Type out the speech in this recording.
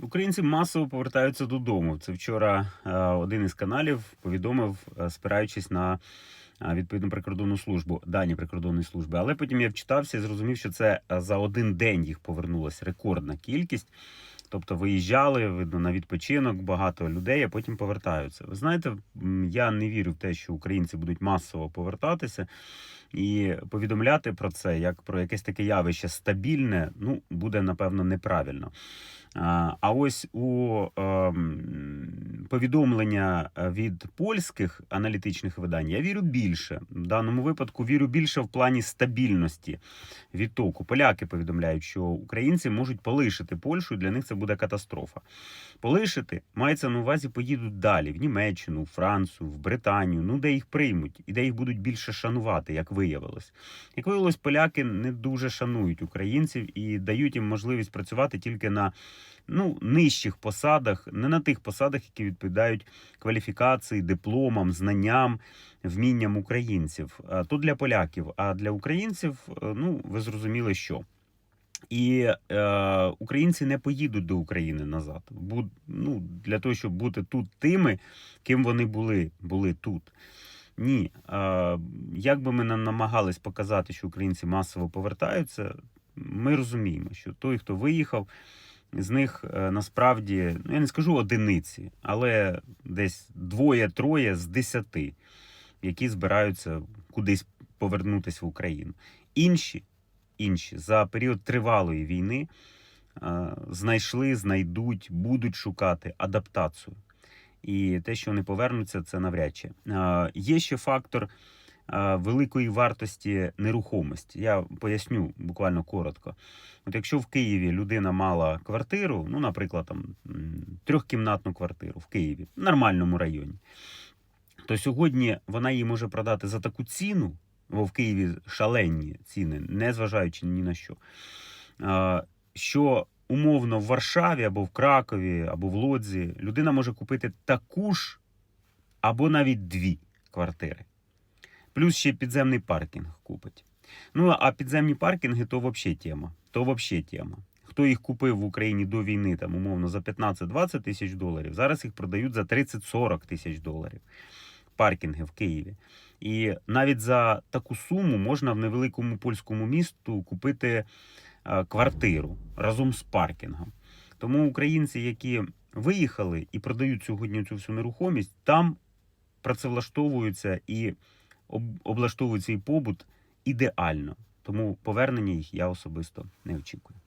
Українці масово повертаються додому. Це вчора е, один із каналів повідомив, е, спираючись на е, відповідну прикордонну службу, дані прикордонної служби. Але потім я вчитався і зрозумів, що це за один день їх повернулася рекордна кількість. Тобто виїжджали, видно, на відпочинок багато людей, а потім повертаються. Ви знаєте, я не вірю в те, що українці будуть масово повертатися. І повідомляти про це як про якесь таке явище стабільне, ну буде напевно неправильно. А ось у ем, повідомлення е, від польських аналітичних видань я вірю більше. В даному випадку вірю більше в плані стабільності відтоку. Поляки повідомляють, що українці можуть полишити Польщу, і для них це буде катастрофа. Полишити мається на увазі, поїдуть далі в Німеччину, в Францію, в Британію, ну де їх приймуть і де їх будуть більше шанувати, як виявилось. Як виявилось, поляки не дуже шанують українців і дають їм можливість працювати тільки на ну, нижчих посадах, не на тих посадах, які відповідають кваліфікації, дипломам, знанням, вмінням українців. То для поляків, а для українців, е, ну ви зрозуміли, що. І е, українці не поїдуть до України назад. Буд, ну, для того, щоб бути тут тими, ким вони були, були тут. Ні. Е, як би ми намагались показати, що українці масово повертаються, ми розуміємо, що той, хто виїхав, з них е, насправді, ну я не скажу одиниці, але десь двоє-троє з десяти, які збираються кудись повернутися в Україну. Інші інші за період тривалої війни е, знайшли, знайдуть, будуть шукати адаптацію. І те, що вони повернуться, це навряд чи. Е, Є ще фактор великої вартості нерухомості. Я поясню буквально коротко. От якщо в Києві людина мала квартиру, ну, наприклад, там трьохкімнатну квартиру в Києві, в нормальному районі, то сьогодні вона її може продати за таку ціну, бо в Києві шалені ціни, не зважаючи ні на що. Що умовно в Варшаві або в Кракові, або в Лодзі людина може купити таку ж або навіть дві квартири. Плюс ще підземний паркінг купить. Ну, а підземні паркінги то взагалі тема. То взагалі тема. Хто їх купив в Україні до війни, там, умовно, за 15-20 тисяч доларів, зараз їх продають за 30-40 тисяч доларів. Паркінги в Києві. І навіть за таку суму можна в невеликому польському місту купити е, квартиру разом з паркінгом. Тому українці, які виїхали і продають сьогодні цю всю нерухомість, там працевлаштовуються і облаштовують свій побут ідеально. Тому повернення їх я особисто не очікую.